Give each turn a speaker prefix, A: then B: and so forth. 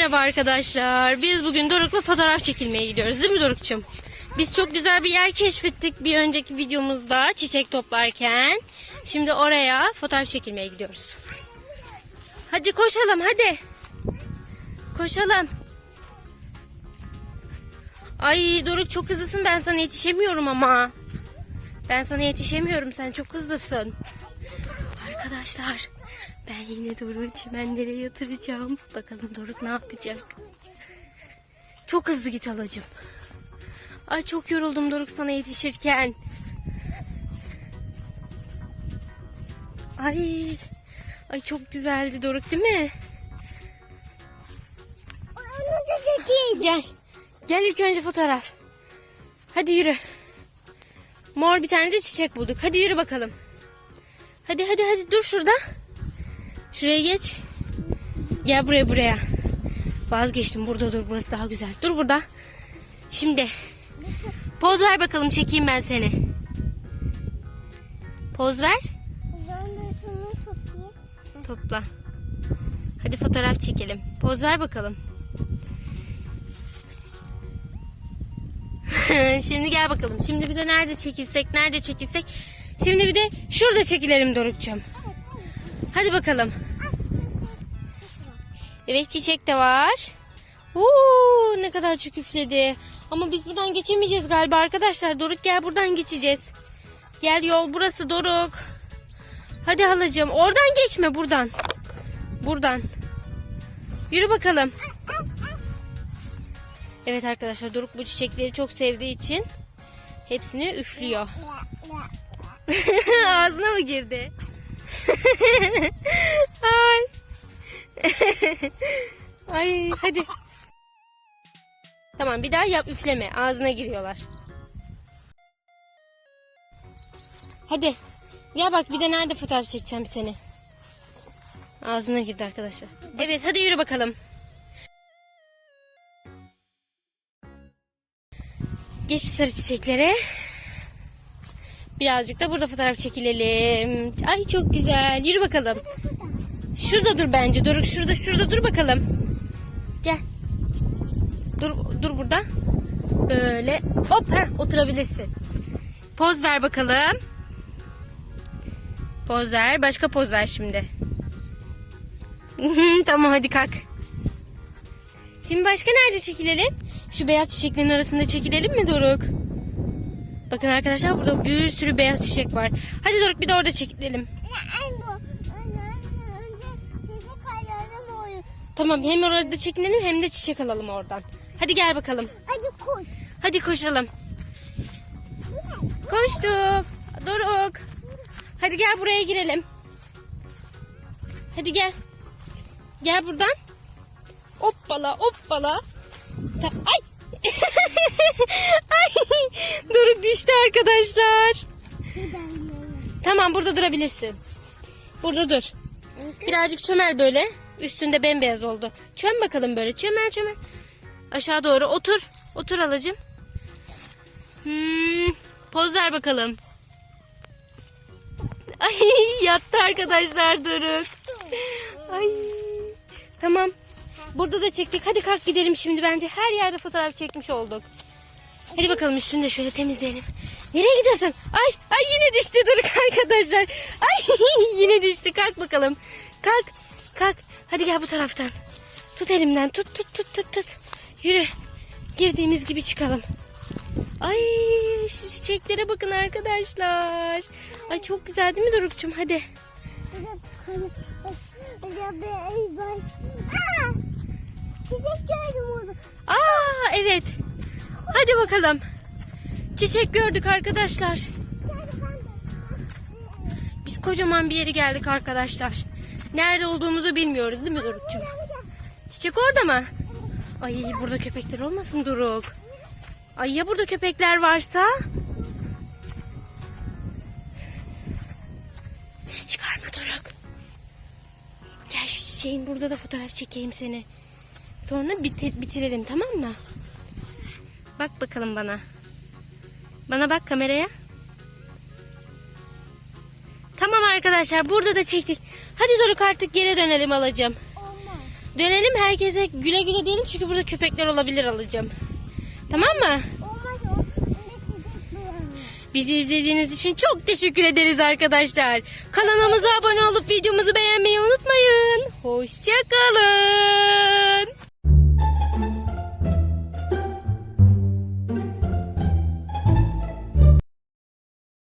A: Merhaba arkadaşlar. Biz bugün Doruk'la fotoğraf çekilmeye gidiyoruz değil mi Doruk'cum? Biz çok güzel bir yer keşfettik bir önceki videomuzda çiçek toplarken. Şimdi oraya fotoğraf çekilmeye gidiyoruz. Hadi koşalım hadi. Koşalım. Ay Doruk çok hızlısın ben sana yetişemiyorum ama. Ben sana yetişemiyorum sen çok hızlısın. Arkadaşlar ben yine Doruk'u çimenlere yatıracağım. Bakalım Doruk ne yapacak. Çok hızlı git halacığım. Ay çok yoruldum Doruk sana yetişirken. Ay, ay çok güzeldi Doruk değil mi? Gel. Gel ilk önce fotoğraf. Hadi yürü. Mor bir tane de çiçek bulduk. Hadi yürü bakalım. Hadi hadi hadi dur şurada. Şuraya geç. Gel buraya buraya. Vazgeçtim burada dur burası daha güzel. Dur burada. Şimdi poz ver bakalım çekeyim ben seni. Poz ver. Topla. Hadi fotoğraf çekelim. Poz ver bakalım. Şimdi gel bakalım. Şimdi bir de nerede çekilsek, nerede çekilsek. Şimdi bir de şurada çekilelim Dorukçum. Hadi bakalım. Evet çiçek de var. Uuu ne kadar çok üfledi. Ama biz buradan geçemeyeceğiz galiba arkadaşlar. Doruk gel buradan geçeceğiz. Gel yol burası Doruk. Hadi halacığım oradan geçme buradan. Buradan. Yürü bakalım. Evet arkadaşlar Doruk bu çiçekleri çok sevdiği için hepsini üflüyor. Ağzına mı girdi? Ay. Ay hadi. Tamam bir daha yap üfleme. Ağzına giriyorlar. Hadi. Ya bak bir de nerede fotoğraf çekeceğim seni. Ağzına girdi arkadaşlar. Evet hadi yürü bakalım. Geç sarı çiçeklere. Birazcık da burada fotoğraf çekilelim. Ay çok güzel. Yürü bakalım. Şurada dur bence. Dur şurada şurada dur bakalım. Gel. Dur dur burada. Böyle hop heh, oturabilirsin. Poz ver bakalım. Poz ver. Başka poz ver şimdi. tamam hadi kalk. Şimdi başka nerede çekilelim? Şu beyaz çiçeklerin arasında çekilelim mi Doruk? Bakın arkadaşlar burada bir sürü beyaz çiçek var. Hadi Doruk bir de orada çekilelim. Tamam hem orada çekinelim hem de çiçek alalım oradan. Hadi gel bakalım.
B: Hadi koş.
A: Hadi koşalım. Koştuk. Doruk. Hadi gel buraya girelim. Hadi gel. Gel buradan. Hoppala hoppala. Ta- Ay. Arkadaşlar. Tamam burada durabilirsin. Burada dur. Birazcık çömel böyle. Üstünde bembeyaz oldu. Çöm bakalım böyle. Çömel çömel. Aşağı doğru otur. Otur alacım. Hmm, poz ver bakalım. Ay yattı arkadaşlar Doruk. Ay. Tamam. Burada da çektik. Hadi kalk gidelim şimdi. Bence her yerde fotoğraf çekmiş olduk. Hadi bakalım üstünü de şöyle temizleyelim. Nereye gidiyorsun? Ay, ay yine düştü Doruk arkadaşlar. Ay yine düştü. Kalk bakalım. Kalk, kalk. Hadi gel bu taraftan. Tut elimden. Tut, tut, tut, tut, tut. Yürü. Girdiğimiz gibi çıkalım. Ay şu çiçeklere bakın arkadaşlar. Ay çok güzel değil mi Doruk'cum? Hadi.
B: Çiçek gördüm orada.
A: Aa evet. Hadi bakalım. Çiçek gördük arkadaşlar. Biz kocaman bir yere geldik arkadaşlar. Nerede olduğumuzu bilmiyoruz değil mi Doruk'cum? Çiçek orada mı? Ay burada köpekler olmasın Doruk. Ay ya burada köpekler varsa? Ses çıkarma Doruk. Gel şu çiçeğin burada da fotoğraf çekeyim seni. Sonra bitir- bitirelim tamam mı? Bak bakalım bana. Bana bak kameraya. Tamam arkadaşlar burada da çektik. Hadi Doruk artık geri dönelim alacağım.
B: Olmaz.
A: Dönelim herkese güle güle diyelim çünkü burada köpekler olabilir alacağım. Tamam mı?
B: Olmaz.
A: Bizi izlediğiniz için çok teşekkür ederiz arkadaşlar. Kanalımıza abone olup videomuzu beğenmeyi unutmayın. Hoşçakalın.